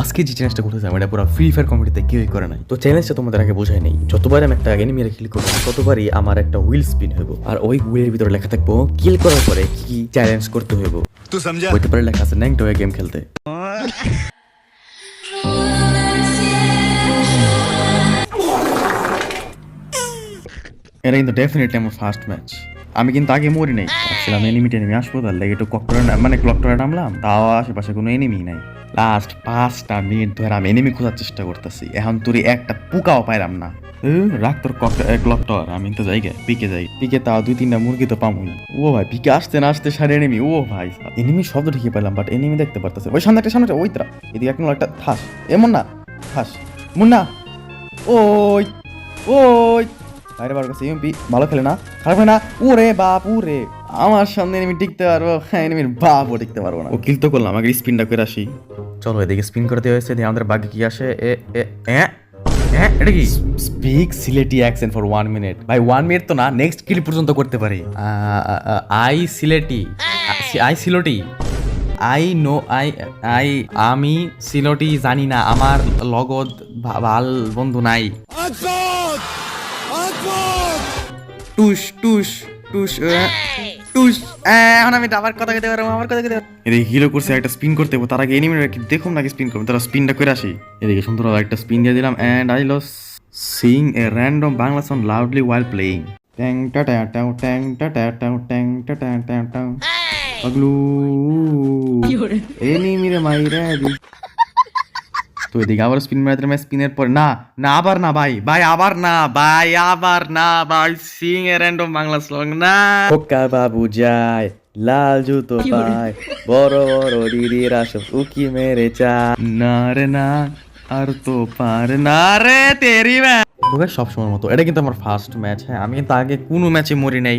আজকে যে চ্যালেঞ্জটা করতে এটা পুরো ফ্রি ফায়ার কমিটিতে কেউই করে নাই। তো চ্যালেঞ্জটা তোমাদের আগে বোঝাই নেই। যতবার আমি একটা এনিমিয়ার কিল করব ততবারই আমার একটা হুইল স্পিন হইব। আর ওই হুইলের ভিতরে লেখা থাকব কিল করার পরে কি কি চ্যালেঞ্জ করতে হইব। হইতে পারে লেখা আছে ন্যাংটো গেম খেলতে। এটা কিন্তু ডেফিনেটলি আমার ফার্স্ট ম্যাচ আমি কিন্তু আগে মরি নাই। ভাবছিলাম এনিমি টেনিমি আসব তাহলে একটু কক্টরে মানে ক্লকটরে নামলাম তাও আশেপাশে কোনো এনিমি নাই। লাস্ট পাঁচটা মিনিট ধরে আমি এনিমি খোঁজার চেষ্টা করতেছি। এখন তুই একটা পুকাও পাইলাম না। রাখ তোর ক্লকটর আমি তো যাই পিকে যাই। পিকে তাও দুই তিনটা মুরগি তো পামুই। ও ভাই, পিকে আসতে না আসতে সারে এনিমি ও ভাই এনিমি শব্দ ঠিকই পেলাম বাট এনিমি দেখতে পারতেছে। ওই সামনে একটা, সামনে ওই তারা। এদিকে একটা একটা, থাস। এমন না থাস। মুন্না, ওই ওই। বাইরে বার কাছে ইউপি ভালো খেলে না? খারাপ না? ওরে বাপ ওরে আমার সামনে এনিমি টিকতে পারব? হ্যাঁ এনিমির বাপও টিকতে পারব না। ও কিল তো করলাম, আগে স্পিনটা করে আসি। চলো এদিকে স্পিন করতে হয়েছে দিয়ে আমাদের বাকি কি আসে? এ এ এ হ্যাঁ? এটা কি? Speak Sylheti accent for one minute ভাই ওয়ান মিনিট তো না নেক্সট কিল পর্যন্ত করতে পারি। I Sylheti I Sylheti I know I I আমি সিলোটি জানি না আমার লগদ ভা- ভালো বন্ধু নাই। টুস টুস টুস আহ, এখন আমি আবার কথা কেটে পারব আমার কথা কেটে এদিকে হিলো করছে একটা স্পিন করতে হবে তার আগে এনিমিরা কি দেখুন নাকি স্পিন করবে তারা স্পিনটা করে আসি। এদিকে সুন্দর একটা স্পিন দিয়ে দিলাম and I lost sing a random Bangla song loudly while playing ট্যাং টা ট্যাং টাও ট্যাং টা ট্যাং টাও ট্যাং টা ট্যাং ট্যাং টাও পাগলু এনিমিরে মাইরা তো এদিকে আবার স্পিন মারতে আমি স্পিনের পরে না না আবার না ভাই। ভাই আবার না ভাই আবার না ভাই। Sing a random Bangla slang না। খোকা বাবু যায় লাল জুতো পায় বড় বড় দিদিরা সব উকি মেরে চা না রে না আর তো পারে না রে তেরি ম্যাচ তোকে সবসময় মতো। এটা কিন্তু আমার ফার্স্ট ম্যাচ হ্যাঁ আমি কিন্তু আগে কোনো ম্যাচে মরি নাই।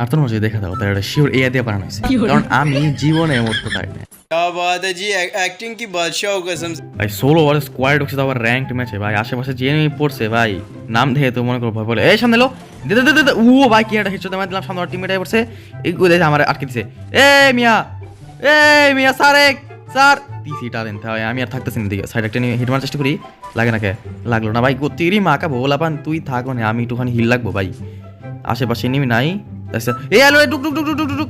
আর তোর মধ্যে দেখা দাও তার এটা শিওর এয়া দিয়ে বানানো হয়েছে কারণ আমি জীবনে মরতে পারি না क्या बात है जी एक्टिंग की बादशाह हो कसम से ভাই ষোলো ওভার স্কোয়াড হচ্ছে তো আবার র্যাঙ্কড ম্যাচে ভাই আশেপাশে যে নেমে পড়ছে ভাই নাম দেখে তো মনে করো ভয় বলে এই সামনে লো দে দে দে দে ও ভাই কি একটা হিটশট মার দিলাম সামনে টিমমেট পড়ছে এই গুলো দেখে আমার আটকে দিছে এ মিয়া এ মিয়া সারেক স্যার দিছি টালেন তাই আমি আর থাকতেছি না দিকে সাইড একটা নিয়ে হিট মারার চেষ্টা করি লাগে না কে লাগলো না ভাই গতিরি মাকা ভোলা পান তুই থাক না আমি একটুখানি হিল লাগবো ভাই আশেপাশে নেমি নাই আচ্ছা এই আলো ডুক ডুক ডুক ডুক ডুক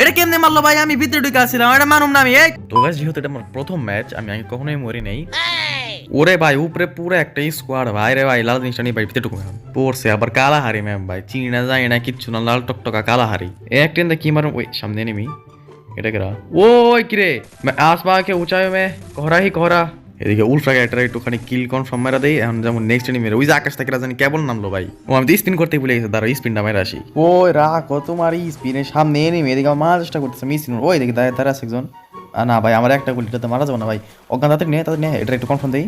এটা কেমনে মারলো ভাই? আমি ভিতরে ঢুকে আসছিলাম এটা মানুম না আমি, এই। তো গাছ যেহেতু এটা আমার প্রথম ম্যাচ আমি আগে কখনোই মরি নাই। ওরে ভাই, উপরে পুরো একটা স্কোয়াড ভাই রে ভাই, লাল জিনিসটা নিয়ে ভাই ভিতরে ঢুকে পড়ছে আবার কালা হারি ম্যাম ভাই, চিনি না যায় না, কিচ্ছু না, লাল টকটকা কালা হারি এক টেন কি মারুম, ওই সামনে নেমি এটা কেরা? ওই কিরে আসবা কে উঁচাই মে? কোহরা হি, কোহরা। এদিকে উল্ফা ক্যারেক্টার একটুখানি কিল কনফার্ম মেরা দেই, এখন যেমন নেক্সট এনিমি ওই যে আকাশ থেকে জানি কেবল নামলো ভাই। ও, আমি স্পিন করতে ভুলে গেছি দাঁড়া স্পিনটা মেরা আসি। ওই রাখো, তোমার স্পিনের সামনে এনিমি এদিকে আমার মারার চেষ্টা করতেছে মিস ওই দেখি দাঁড়িয়ে দাঁড়া আছে একজন। না ভাই, আমার একটা গুলিটা তো মারা যাবে না ভাই। অজ্ঞান তাদের নিয়ে তাদের নিয়ে এটা একটু কনফার্ম দেই।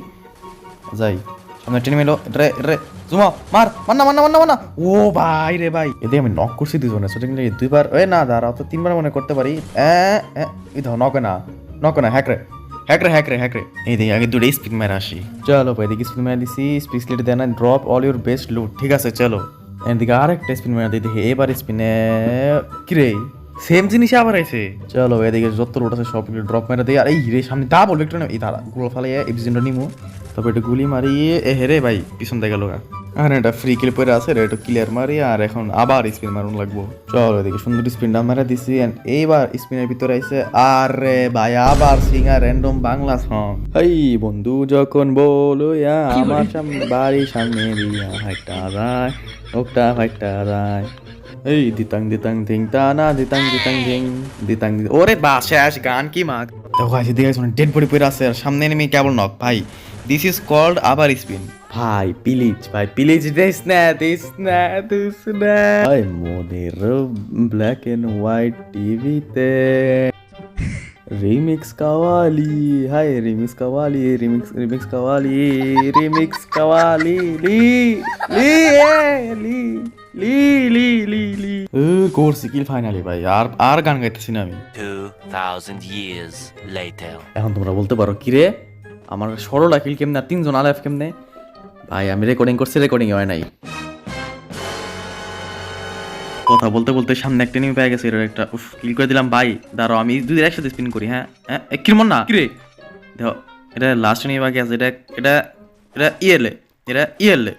যাই, সামনে টেনে মেলো এটা এটা জুমা, মার মার না মার না মার না মার না। ও ভাই রে ভাই। এদিকে আমি নক করছি দুজনে শুটিং দুইবার, এ না, দাঁড়াও, তো তিনবার মনে করতে পারি। এ এই ধর নকে না নকে না হ্যাক রে হ্যাক রে হ্যাক রে হ্যাক রে। এই দেখি, আগে দুটো স্পিন মেরে আসি। চলো ভাই এদিকে স্পিন মেরে দিছি স্পিস Litt then drop all your best loot ঠিক আছে, চলো। এদিকে আরেকটা স্পিন মেরে দিই দেখি এবার স্পিনে কি রে? সেম জিনিস আবার আইছে। চলো এদিকে যত রোড আছে সব ড্রপ মেরে দিই। আর, এই রে, সামনে তা বলবে একটু এই দাঁড়া, গুলো ফালাইয়া, এই বিজনটা নিমু। তবে একটু গুলি মারি, এ হেরে ভাই, পিছন থেকে গেল আর এটা ফ্রি কিল পরে আছে এটা একটু ক্লিয়ার মারি আর এখন আবার স্পিন মারুন লাগবো। চলো এদিকে সুন্দর স্পিনটা মারা দিছি এইবার স্পিনের ভিতরে আইছে আরে ভাই আবার সিঙ্গার র্যান্ডম বাংলা সং এই বন্ধু যখন বলো? ইয়া আমার সামনে বাড়ির সামনে দিয়া হাইটা যায় ওকটা হাইটা যায়। এই দিতাং দিতাং দিং টানা দিতাং দিতাং দিং দিতাং দি- ওরে বা শেষ গান কি মাগ তো ভাই দিকে ডেড বডি পড়ে আছে আর সামনে নেমে কেবল নক ভাই। দিস ইজ কল্ড আবার স্পিন ভাই প্লিজ ভাই প্লিজ দিস না দিস না দিস না ভাই মোদের ব্ল্যাক এন্ড হোয়াইট টিভিতে remix qawwali hi remix qawwali remix remix qawwali remix qawwali লি লি এ, লি লি লি লি লি কিল ফাইনালি ভাই আর আর গান গাইতেছি না আমি। 2,000 years later. এখন তোমরা বলতে পারো কি রে আমার সরল আকিল কেমনে আর তিনজন আলেফ কেমনে? ভাই আমি রেকর্ডিং করছি রেকর্ডিং হয় নাই। কথা বলতে বলতে সামনে একটা নিয়ে পেয়ে গেছে এর একটা উফ কিল করে দিলাম ভাই। দাঁড়াও আমি দুই একসাথে স্পিন করি হ্যাঁ? হ্যাঁ? কিরমন না? কিরে? দেখো এটা লাস্ট নিয়ে বাকি আছে এটা এটা এটা ইয়েলে এটা ইয়েলে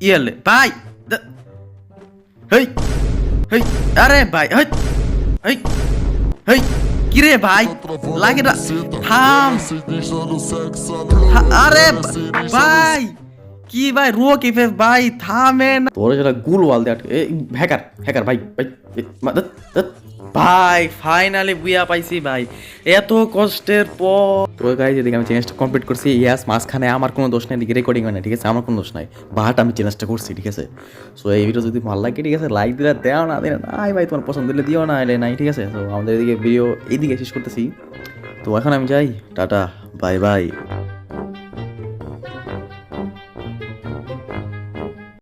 ইয়েলে ভাই দে- হেই হেই আরে ভাই হেই হেই হেই। কিরে ভাই লাগে না থাম থা- আরে ভাই কি ভাই রুয়ো কি ফেস ভাই থামে না তোর যেটা গুল ওয়াল দেয়া এ হ্যাকার হ্যাকার ভাই ভাই এ, মা- ধ্যাৎ, ধ্যাৎ। ভাই ফাইনালি বুয়া পাইছি ভাই। এত কষ্টের পর তো গাইজ এদিকে আমি চ্যালেঞ্জটা কমপ্লিট করছি। ইয়াস মাঝখানে আমার কোনো দোষ নাই রেকর্ডিং হয় না ঠিক আছে? আমার কোনো দোষ নাই বাট আমি চ্যালেঞ্জটা করছি, ঠিক আছে? সো এই ভিডিও যদি ভালো লাগে, ঠিক আছে লাইক দিলে দেও না দিলে নাই ভাই, তোমার পছন্দ দিলে দিও না, এলে নাই, ঠিক আছে? তো আমাদের এদিকে ভিডিও এইদিকে শেষ করতেছি। তো এখন আমি যাই, টাটা বাই বাই